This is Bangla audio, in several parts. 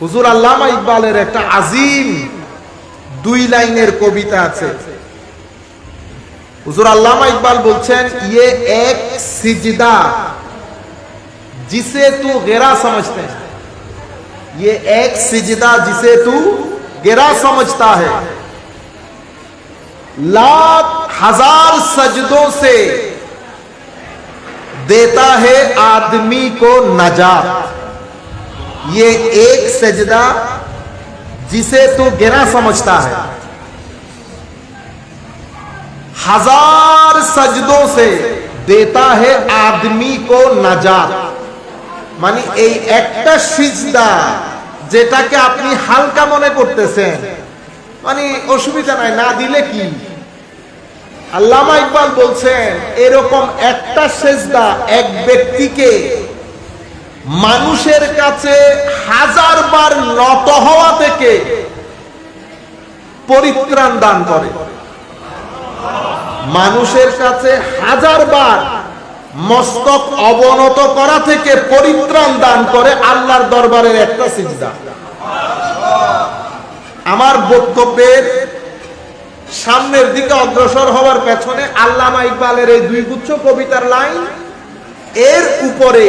হুজুর আল্লামা ইকবালের একটা আজিম দুই লাইনের কবিতা আছে হুজুর আল্লামা ইকবাল বলছেন ইয়ে এক সিজদা जिसे तू गेरा समझते हैं ये एक सिजदा जिसे तू गिरा समझता है लाख हजार सजदों से देता है आदमी को नजात ये एक सजदा जिसे तू गिरा समझता है हजार सजदों से देता है आदमी को नजात মানে এই একটা সিজদা যেটাকে আপনি হালকা মনে করতেছেন মানে অসুবিধা নাই না দিলে কি আল্লামা ইকবাল বলছেন এরকম একটা সেজদা এক ব্যক্তিকে মানুষের কাছে হাজার বার নত হওয়া থেকে পরিত্রাণ দান করে। মানুষের কাছে হাজার বার মস্তক অবনত করা থেকে পরিত্রাণ দান করে আল্লাহর দরবারের একটা সিজদা। আমার বক্তব্যের সামনের দিকে অগ্রসর হওয়ার পেছনে আল্লামা ইকবালের এই দুই গুচ্ছ কবিতার লাইন, এর উপরে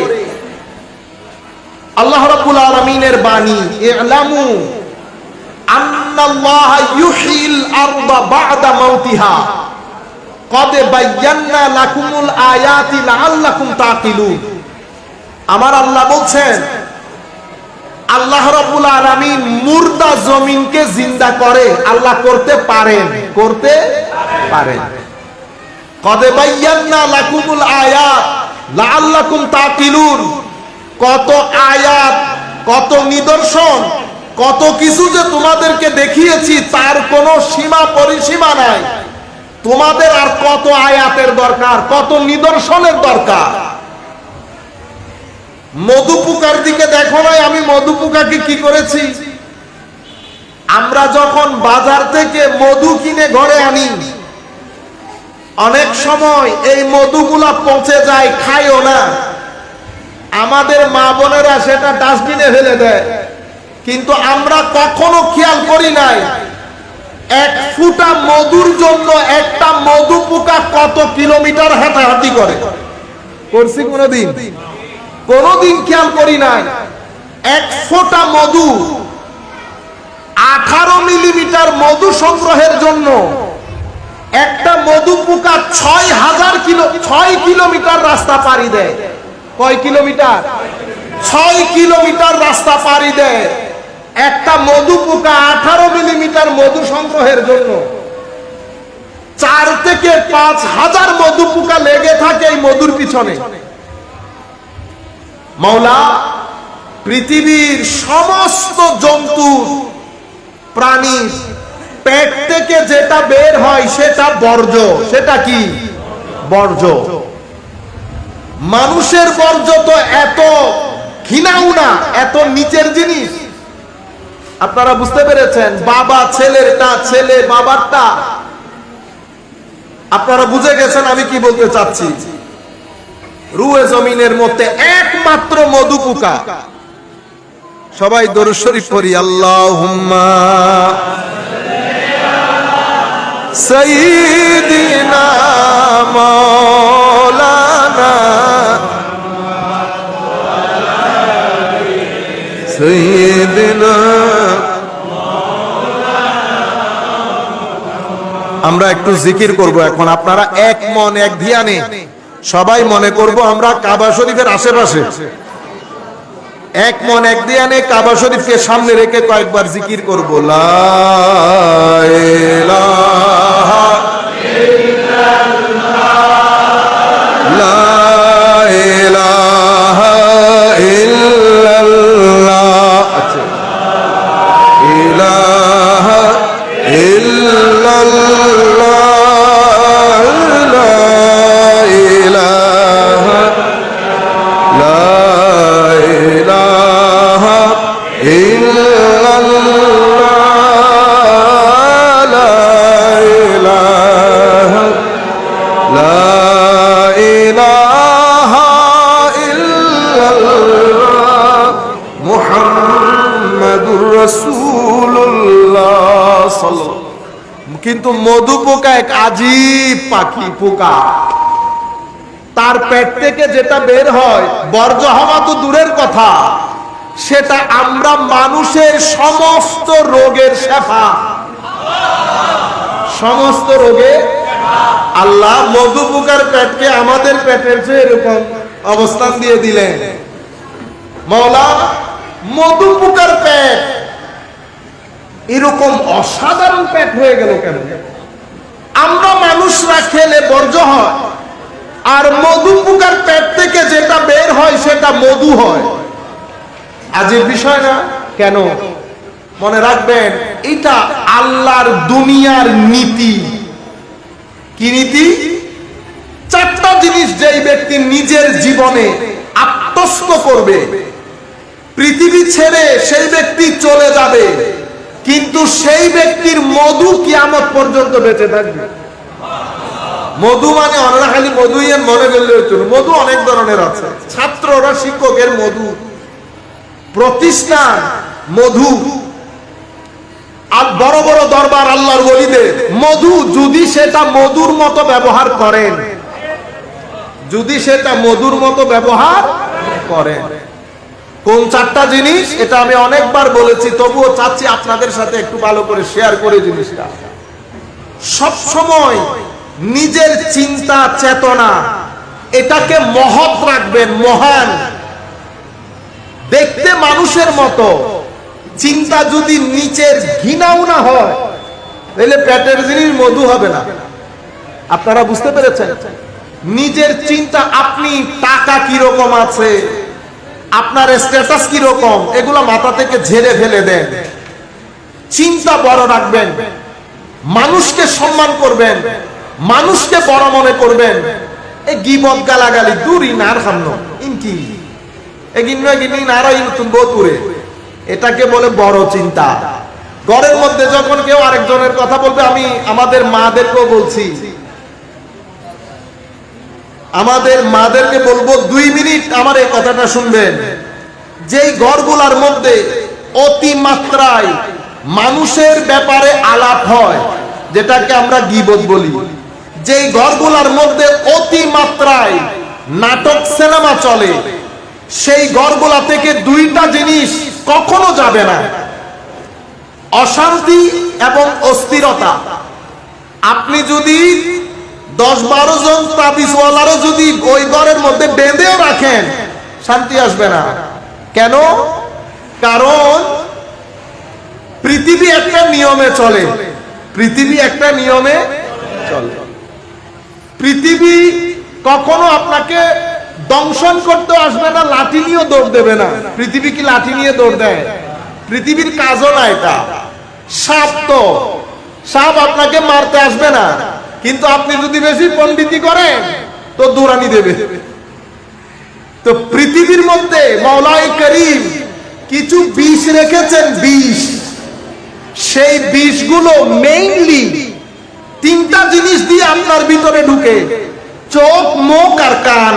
আল্লাহ রাব্বুল আলামিনের বাণী, ইলামু আন্নাল্লাহ ইউহিল আরদা বা'দা মাউতিহা। কদে বাইয়ান্না লাকুমুল আয়াতি লাআল্লাকুম তাকিলুন। আমার আল্লাহ বলছেন, আল্লাহ রাব্বুল আলামিন মুর্দা জমিনকে জিন্দা করে আল্লাহ করতে পারেন। করতে পারেন। কদে বাইয়ান্না লাকুমুল আয়াত লাআল্লাকুম তাকিলুন। কত আয়াত, কত নিদর্শন, কত কিছু যে তোমাদেরকে দেখিয়েছি, তার কোনো সীমা পরিসীমা নাই। তোমাদের আর কত আয়াতের দরকার, কত নিদর্শনের দরকার? মধু পোকার দিকে দেখো নাই, আমি মধু পোকাকে কি করেছি? আমরা যখন বাজার থেকে মধু কিনে ঘরে আনি, অনেক সময় এই মধুগুলা পচে যায় খাইও না। আমাদের মা বোনেরা সেটা ডাস্টবিনে ফেলে দেয়। কিন্তু আমরা কখনো খেয়াল করি নাই, এক ফুটা মধুর জন্য একটা মধু পোকা কত কিলোমিটার হাঁটাহাঁটি করে। করছি কোনোদিন? কোনোদিন খেয়াল করি নাই, এক ফোঁটা মধু আঠারো মিলিমিটার মধু সংগ্রহের জন্য একটা মধু পোকা ছয় হাজার কিলো, ছয় কিলোমিটার রাস্তা পাড়ি দেয়। কয় কিলোমিটার? ছয় কিলোমিটার রাস্তা পাড়ি দেয়। একটা মধু পোকা আঠারো মিলিমিটার মধু সংগ্রহের জন্য। চার থেকে পাঁচ হাজার মধু পোকা লেগে থাকে এই মধুর পিছনে। মাওলা পৃথিবীর সমস্ত জন্তু, প্রাণী, পেট থেকে যেটা বের হয় সেটা বর্জ্য। সেটা কি? বর্জ্য। মানুষের বর্জ্য তো এত ঘৃণাও এত নিচের জিনিস। আপনারা বুঝতে পেরেছেন? বাবা ছেলেরটা ছেলে বাবারটা আপনারা বুঝে গেছেন আমি কি বলতে চাচ্ছি? রুয়ে জমিনের মধ্যে একমাত্র মধু পোকা। সবাই দরুদ শরীফ পড়ি, আল্লাহুম্মা সাইয়্যিদিনা আমরা একটু জিকির করব এখন, আপনারা এক মন, এক ধ্যানে। সবাই মনে করব আমরা কাবা শরীফের আশেপাশে। এক মন, এক ধ্যানে কাবা শরীফকে সামনে রেখে কয়েকবার জিকির করব। লা আজীব পাখি পোকা। তার পেট থেকে যেটা বের হয়, বর্জ্য হওয়া তো দূরের কথা। সেটা আমরা মানুষের সমস্ত রোগের শেফা। সমস্ত রোগে আল্লাহ মধু পোকার পেটকে আমাদের পেটের চেয়ে এরকম অবস্থান দিয়ে দিলেন। মৌলা, মধু পোকার পেট এরকম অসাধারণ পেট হয়ে গেল কেন? আমরা মানুষরা খেলে বর্জ্য হয়। আর মধু পোকার পেট থেকে যেটা বের হয়, সেটা মধু হয়। আজের বিষয় না? কেন? মনে রাখবেন, এটা আল্লাহর দুনিয়ার নীতি। কি নীতি? চারটা জিনিস যেই ব্যক্তি নিজের জীবনে আত্মস্থ করবে, পৃথিবী ছেড়ে সেই ব্যক্তি চলে যাবে। কিন্তু সেই ব্যক্তির মধু কিয়ামত পর্যন্ত বেঁচে থাকবে। মধু মানে অনেরা খালি মধু ইয়েন মনে করলে মধু অনেক ধরনের আছে। ছাত্ররা, শিক্ষকের মধু, প্রতিষ্ঠান, মধু। আর বড় বড় দরবার আল্লাহর বলিদের মধু, যদি সেটা মধুর মতো ব্যবহার করেন, যদি সেটা মধুর মতো ব্যবহার করেন। কোন চারটা জিনিস, এটা আমি অনেকবার বলেছি, তবুও চাচ্ছি আপনাদের সাথে একটু ভালো করে শেয়ার করে জিনিসটা। সব সময় নিজের চিন্তা, চেতনা, এটাকে মহৎ রাখবেন, মহান। দেখতে মানুষের মতো, চিন্তা যদি নিচের ঘৃণাও না হয়, তাহলে পেটের জিনিস মধু হবে না। আপনারা বুঝতে পেরেছেন? নিজের চিন্তা, আপনি টাকা কীরকম আছে? আপনার স্ট্যাটাস কীরকম? এগুলো মাথা থেকে ঝেড়ে ফেলে দেন। চিন্তা বড় রাখবেন। মানুষকে সম্মান করবেন। মানুষকে বড় মনে করবেন। গিবত গালাগালি দূরই ইনকি এটাকে বলে বড় চিন্তা। ঘরের মধ্যে যখন কেউ আরেকজনের কথা বলবে, আমি আমাদের মাদেরকেও বলছি আমাদের মাদেরকে বলব, দুই মিনিট আমার এই কথাটা শুনবেন। যেই ঘরগুলার মধ্যে অতি মাত্রায় মানুষের ব্যাপারে আলাপ হয়, যেটাকে আমরা গিবত বলি, যেই ঘরগুলার মধ্যে অতি মাত্রায় নাটক, সিনেমা চলে, সেই ঘরগুলা থেকে দুইটা জিনিস কখনো যাবে না। অশান্তি এবং অস্থিরতা। আপনি যদি দশ বারো জন তাবিজওয়ালারও যদি ওই ঘরের মধ্যে বেঁধেও রাখেন, শান্তি আসবে না। কেন? কারণ পৃথিবী একটা নিয়মে চলে। পৃথিবী একটা নিয়মে চলে। পৃথিবী কখনো আপনাকে দংশন করতে আসবে না, লাঠি নিয়েও দৌড় দেবে না। পৃথিবী কি লাঠি নিয়ে দৌড় দেয়? পৃথিবীর কাজও না এটা সাপ তো। সাপ আপনাকে মারতে আসবে না। কিন্তু আপনি যদি বেশি পণ্ডিতি করেন, তো দুরানি দেবে। তো পৃথিবীর মধ্যে মৌলাই করিম কিছু বিষ রেখেছেন, বিষ। সেই বিষগুলো মেইনলি তিনটা জিনিস দিয়ে আপনার ভিতরে ঢুকে। চোখ, মুখ আর কান।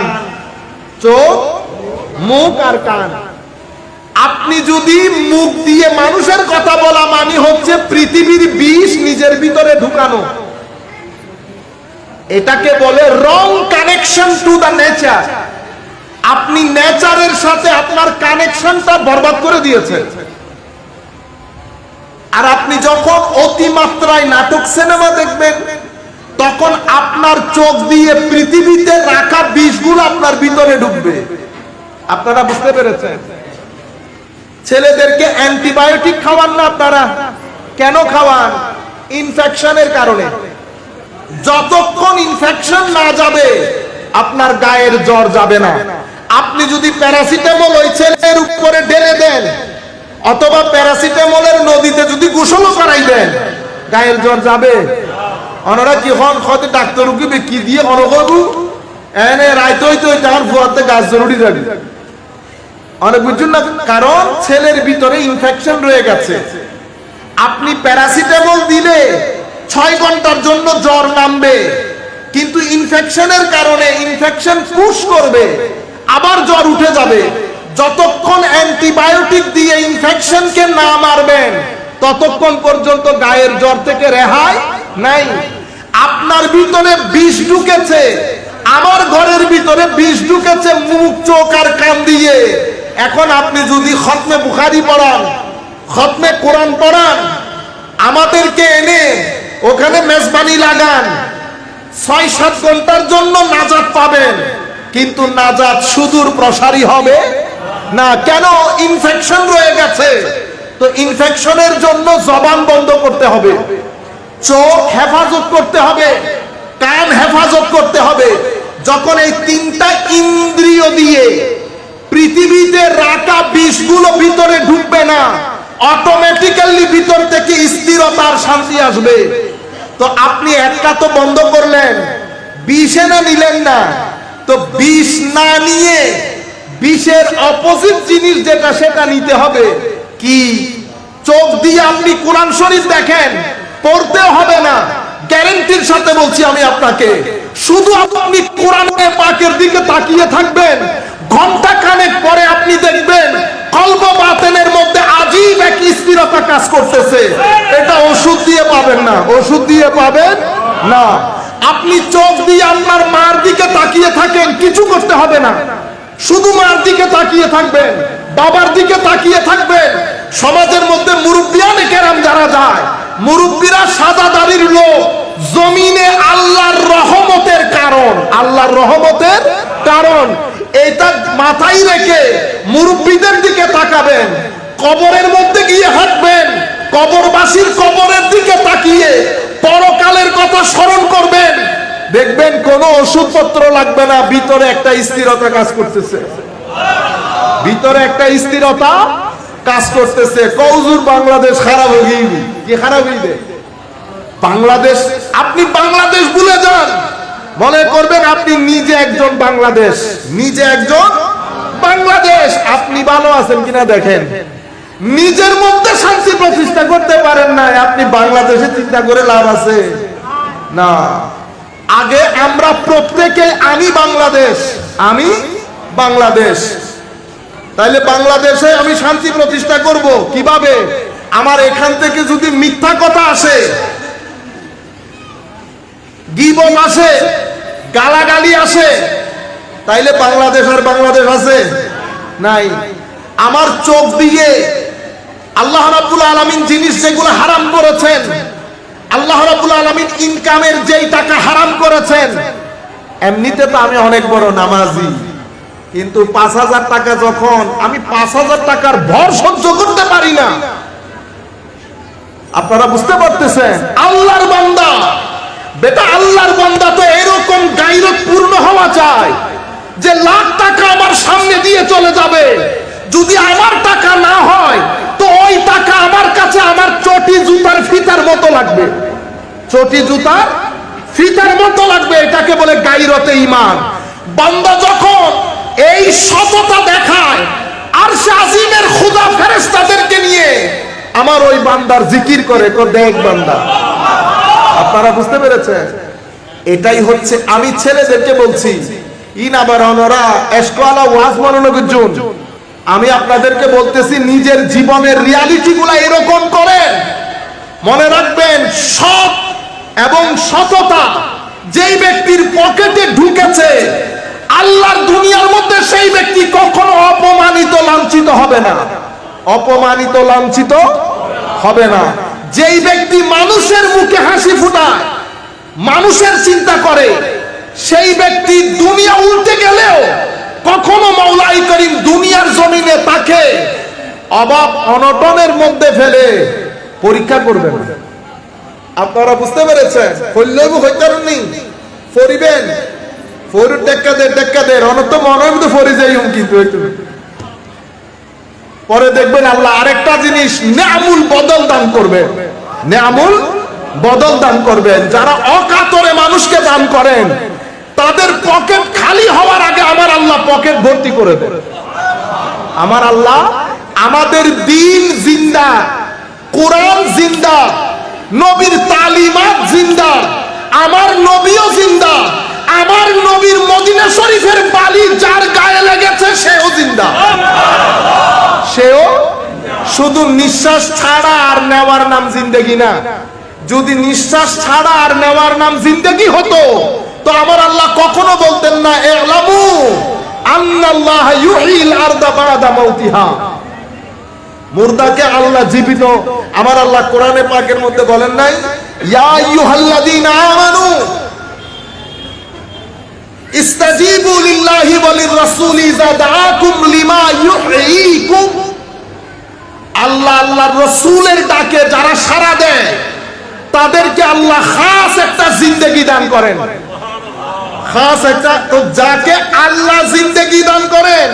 চোখ, মুখ আর কান। আপনি যদি মুখ দিয়ে মানুষের কথা বলা মানে হচ্ছে পৃথিবীর বিষ নিজের ভিতরে ঢুকানো। এটাকে বলে wrong connection to the nature আপনি নেচারের সাথে আপনার কানেকশনটা বরবাদ করে দিয়েছেন। আর আপনি যখন অতিমাত্রায় নাটক সিনেমা দেখবেন, তখন আপনার চোখ দিয়ে পৃথিবীতে রাখা বিষগুলো আপনার ভিতরে ঢুকবে। আপনারা বুঝতে পেরেছেন? ছেলেদেরকে অ্যান্টিবায়োটিক খাওয়ান না আপনারা। কেন খাওয়ান? ইনফেকশনের কারণে। যতক্ষণ ইনফেকশন না যাবে, আপনার গায়ের জ্বর যাবে না। আপনি যদি প্যারাসিটামল ওই ছেলের উপরে ঢেলে দেন, অথবা প্যারাসিটামলের নদীতে যদি গোসলও করাই দেন, গায়ের জ্বর যাবে। অনরা কি হন? খতে ডাক্তার উকিবে কি দিয়ে অনগরু এনে রাইতে হইতে হইতে আমার ফুয়াতে গাছ জরুরি যাবে। অনেক বুঝুন না? কারণ ছেলের ভিতরে ইনফেকশন রয়ে গেছে। আপনি প্যারাসিটামল দিলে ছয় ঘণ্টার জন্য জ্বর নামবে। কিন্তু ইনফেকশনের কারণে ইনফেকশন পুশ করবে। আবার জ্বর উঠে যাবে। যতক্ষণ অ্যান্টিবায়োটিক দিয়ে ইনফেকশনকে না মারবেন, ততক্ষণ পর্যন্ত গায়ের জ্বর থেকে রেহাই নাই। আপনার ভিতরে বিষ ঢুকেছে। আমার ঘরের ভিতরে বিষ ঢুকেছে মুখ, চোখ আর কান দিয়ে। এখন আপনি যদি খতমে বুখারি পড়ান, খতমে কোরআন পড়ান, আমাদেরকে এনে ওখানে মেজবানি লাগান। ছয় সাত ঘণ্টার জন্য নাজাত পাবেন। কিন্তু নাজাত সুদূর প্রসারী হবে না। কেন? ইনফেকশন রয়ে গেছে। তো ইনফেকশনের জন্য জবান বন্ধ করতে হবে। চোখ হেফাজত করতে হবে। কান হেফাজত করতে হবে। যখন এই তিনটা ইন্দ্রিয় দিয়ে পৃথিবীতে রাখা বিষগুলো ভিতরে ঢুকবে না অটোমেটিক্যালি ভিতর থেকে স্থিরতার শান্তি আসবে। তো আপনি একটা তো বন্ধ করলেন। বিষে না নিলেন না। তো বিষ না নিয়ে বিষের অপোজিট জিনিস যেটা, সেটা নিতে হবে। কি? চোখ দিয়ে আপনি কোরআন শরীফ দেখেন, পড়তেও হবে না। গ্যারেন্টির সাথে বলছি আমি আপনাকে। শুধু আপনি কোরআনে পাকের দিকে তাকিয়ে থাকবেন। ঘণ্টা খানেক পরে আপনি দেখবেন কল্প বাতেনের মধ্যে আজীব এক স্থিরতা কাজ করতেছে, এটা ওষুধ দিয়ে পাবেন না। ওষুধ দিয়ে পাবেন না। আপনি চোখ দিয়ে আপনার মার দিকে তাকিয়ে থাকেন, কিছু করতে হবে না। শুধু মার দিকে তাকিয়ে থাকবেন, বাবার দিকে তাকিয়ে থাকবেন। সমাজের মধ্যে মুরব্বিয়ান কেরাম যারা যায়, মুরব্বীরা সাদা দাড়ির লোক, জমিনে আল্লাহর রহমতের কারণ। আল্লাহর রহমতের কারণ। এটা মাথায় রেখে মুরব্বীদের দিকে তাকাবেন। কবরের মধ্যে গিয়ে হাঁটবেন। কবরবাসীর কবরের দিকে তাকিয়ে পরকালের কথা স্মরণ করবেন। দেখবেন কোনো ওষুধপত্র লাগবে না, ভিতরে একটা স্থিরতা কাজ করতেছে। ভিতরে একটা স্থিরতা কাজ করতেছে। কৌজুর বাংলাদেশ খারাপ হয়ে গিয়ে। কি খারাপ হইবে বাংলাদেশ, আপনি বাংলাদেশ ভুলে যান। মনে করবেন আপনি নিজে একজন বাংলাদেশ। নিজে একজন বাংলাদেশ। আপনি ভালো আছেন কিনা দেখেন। নিজের মধ্যে শান্তি প্রতিষ্ঠা করতে পারেন না আপনি বাংলাদেশে চিন্তা করে লাভ আছে। না। আগে আমরা প্রত্যেকে আমি বাংলাদেশ আমি বাংলাদেশ। তাইলে বাংলাদেশে আমি শান্তি প্রতিষ্ঠা করব কীভাবে? আমার এখান থেকে যদি মিথ্যা কথা আসে গিবন আসে, গালাগালি আসে, তাইলে বাংলাদেশ আর বাংলাদেশ আছে? নাই। আমার চোখ দিয়ে আল্লাহ রাব্বুল আলামিন জিনিস যেগুলো হারাম করেছেন, আল্লাহ রাব্বুল আলামিন ইনকামের যেই টাকা হারাম করেছেন, এমনিতে তো আমি অনেক বড় নামাজি, কিন্তু পাঁচ হাজার টাকা যখন আমি পাঁচ হাজার টাকার ভর সহ্য করতে পারি না। আপনারা বুঝতে পারতেছেন? আল্লাহর বান্দা, বেটা আল্লাহর বান্দা তো এরকম গাইরত পূর্ণ হওয়া চায় যে লাখ টাকা আমার সামনে দিয়ে চলে যাবে। যদি আমার টাকা না হয় তো ওই টাকা আমার কাছে, আমার চটি জুতার ফিতার মতো লাগবে। চটি জুতার ফিতার মতো লাগবে, এটাকে বলে গাইরতে ইমান বান্দা যখন এই সততা দেখায় আর আজিমের খুদা ফেরেস্তাদেরকে নিয়ে, আমার ওই বান্দার জিকির করে দেখ বান্দা। আপনারা বুঝতে পেরেছেন? এটাই হচ্ছে, আমি ছেলেদেরকে বলছি, ইন আবার অনরা এসকোয়ালা ওয়াজ মনোনগর জুন আমি আপনাদেরকে বলতেছি, নিজের জীবনের রিয়ালিটি গুলা এরকম করেন। মনে রাখবেন, সৎ এবং সততা যেই ব্যক্তির পকেটে ঢুকেছে, আল্লাহর দুনিয়ার মধ্যে সেই ব্যক্তি কখনো অপমানিত, লাঞ্ছিত হবে না। অপমানিত, লাঞ্ছিত হবে না। যেই ব্যক্তি মানুষের মুখে হাসি ফুটায়, মানুষের চিন্তা করে, সেই ব্যক্তি দুনিয়া উল্টে গেলেও কখনো মৌলাই করিম দুনিয়ার জমিনে তাকে অভাব অনটনের মধ্যে ফেলে পরীক্ষা করবে না। আপনারা বুঝতে পেরেছেন? হইলেও হইতারনি ফরিবেন। ফরু টেক্কা অনত মনে মধ্যে ফরি যাই কিন্তু পরে দেখবেন আল্লাহ আরেকটা জিনিস বদল দান করবে। বদল দান করবেন যারা অকাতরে মানুষকে দান করেন, তাদের পকেট খালি হওয়ার আগে আমার আল্লাহ পকেট ভর্তি করে দেন। আমার আল্লাহ আমাদের দিন জিন্দা, কোরআন জিন্দা, নবীর তালিমাত জিন্দা, আমার নবীও জিন্দা, আমার নবীর মদিনা শরীফের বালি যার গায়ে লেগেছে, সেও জিন্দা। সেও শুধু নিঃশ্বাস ছাড়া আর নেওয়ার নাম জিন্দেগি না। যদি নিঃশ্বাস ছাড়া আর নেওয়ার নাম জিন্দেগি হতো, তো আমার আল্লাহ কখনো বলতেন না, এলামু আন্নাল্লাহ ইউহিল আরদা বাদা মাউতিহা। মুর্দাকে আল্লাহ জীবিত। আমার আল্লাহ কোরআনে পাকের মধ্যে বলেন নাই আমানু লিল্লাহি ওয়া লির-রাসূল ইযা দাআকুম লিমা আল্লাহ আল্লাহর রাসূলের ডাকে যারা সাড়া দেয়, তাদেরকে আল্লাহ খাস একটা জিন্দেগি দান করেন। খাস একটা যাকে আল্লাহ জিন্দেগি দান করেন,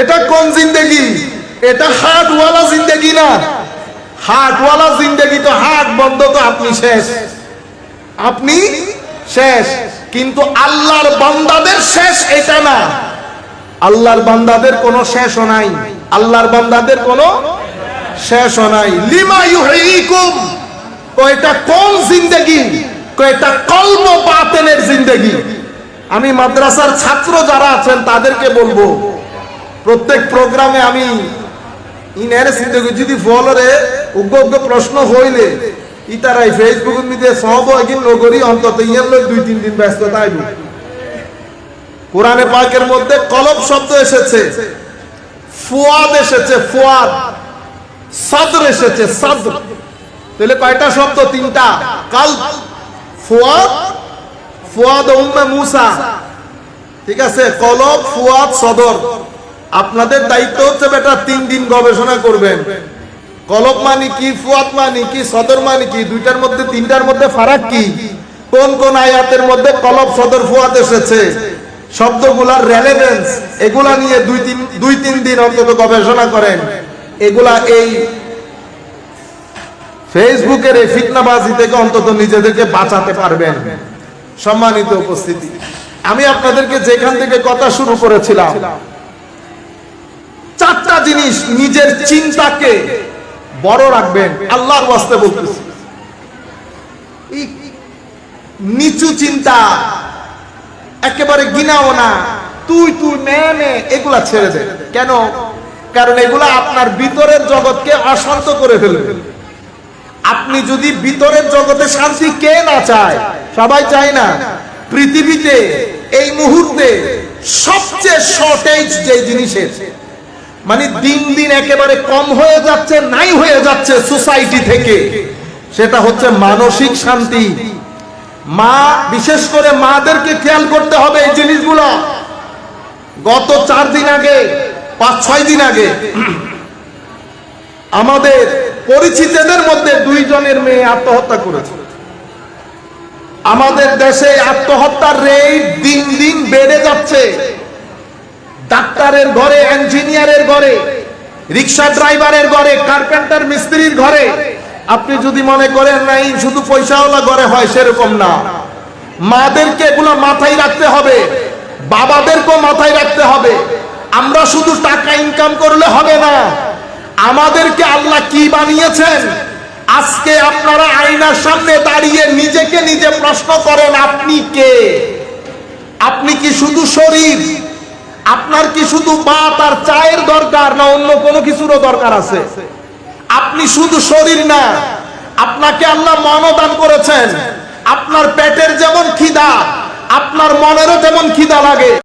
এটা কোন জিন্দেগি? এটা হাটওয়ালা জিন্দেগি না। হাটওয়ালা জিন্দেগি তো হাট বন্ধ তো আপনি শেষ। আপনি শেষ। কিন্তু আল্লাহর বান্দাদের শেষ এটা না। আল্লাহর বান্দাদের কোনো শেষও নাই। আল্লাহর বান্দাদের কোনো শেষও নাই। লিমা ইউহয়িকুম তো এটা কোন জিন্দেগি? এটা কলব বাতেনের জিন্দেগি? আমি মাদ্রাসার ছাত্র যারা আছেন তাদেরকে বলব, প্রত্যেক প্রোগ্রামে আমি যদি ফলরে উগ্র উগ্র প্রশ্ন হইলে, ইতারাই ফেসবুক সব একদিন নগরী অন্তত দুই তিন দিন কোরআনে পাকের মধ্যে কলব শব্দ এসেছে, ফুয়াদ এসেছে, ফুয়াদ। সাদর এসেছে, সাদর। তাহলে কয়টা শব্দ? তিনটা। কাল, ফুয়াদ ফুয়াদ উম্মে মুসা। ঠিক আছে? কলব, ফুয়াদ, সদর। আপনাদের দায়িত্ব হচ্ছে বেটা তিন দিন গবেষণা করবেন। কলব মানে কি, ফুয়াদ মানে কি, সদর মানে কি, দুইটার মধ্যে, তিনটার মধ্যে ফারাক কি? কোন কোন আয়াতের মধ্যে কলব, সদর, ফুয়াদ এসেছে? শব্দগুলার রেলেভেন্স এগুলা নিয়ে দুই তিন দুই তিন দিন অন্তত গবেষণা করেন। এগুলা এই ফেসবুকের এই ফিতনাবাজি থেকে অন্তত নিজেদেরকে বাঁচাতে পারবেন। সম্মানিত উপস্থিতি। আমি আপনাদেরকে যেখান থেকে কথা শুরু করেছিলাম জিনিস নিজের চিন্তাকে বড় রাখবেন। আল্লাহর ওয়াস্তে বলতেছি। নিচু চিন্তা, একেবারে গিনাও না, তুই তুই মে মে এগুলা ছেড়ে দে। কেন? কারণ এগুলা আপনার ভিতরের জগৎকে অশান্ত করে ফেলবে। আপনি যদি ভিতরের জগতে শান্তি কে না চায়, সবাই চায় না, পৃথিবীতে এই মুহূর্তে সবচেয়ে শর্টেজ যে জিনিসের মানে দিন দিন একেবারে কম হয়ে যাচ্ছে, নাই হয়ে যাচ্ছে সোসাইটি থেকে। সেটা হচ্ছে মানসিক শান্তি। মা, বিশেষ করে মাদেরকে খেয়াল করতে হবে এই জিনিসগুলো। গত চার দিন আগে, পাঁচ, ছয় দিন আগে, আমাদের পরিচিতদের মধ্যে দুইজনের মেয়ে আত্মহত্যা করেছে। আমাদের দেশে আত্মহত্যার রেট দিন দিন বেড়ে যাচ্ছে। ডাক্তারের ঘরে, ইঞ্জিনিয়ারের ঘরে, রিক্সা ড্রাইভারের ঘরে, কার্পেন্টার মিস্ত্রির ঘরে, আপনি যদি মনে করেন নাই শুধু পয়সাওয়ালা ঘরে হয়, সেরকম না। মাদেরকে এগুলো মাথায় রাখতে হবে, বাবাদেরকেও মাথায় রাখতে হবে। আমরা শুধু টাকা ইনকাম করলে হবে না, আমাদেরকে আল্লাহ কি বানিয়েছেন? আজকে আপনারা আয়নার সামনে দাঁড়িয়ে নিজেকে নিজে প্রশ্ন করেন, আপনি কে? আপনি কি শুধু শরীর আপনার কি শুধু ভাত আর চায়ের দরকার না অন্য কোনো কিছুরও দরকার আছে? আপনি শুধু শরীর না, আপনাকে আল্লাহ মনদান করেছেন। আপনার পেটের যেমন খিদা, আপনার মনেরও যেমন খিদা লাগে।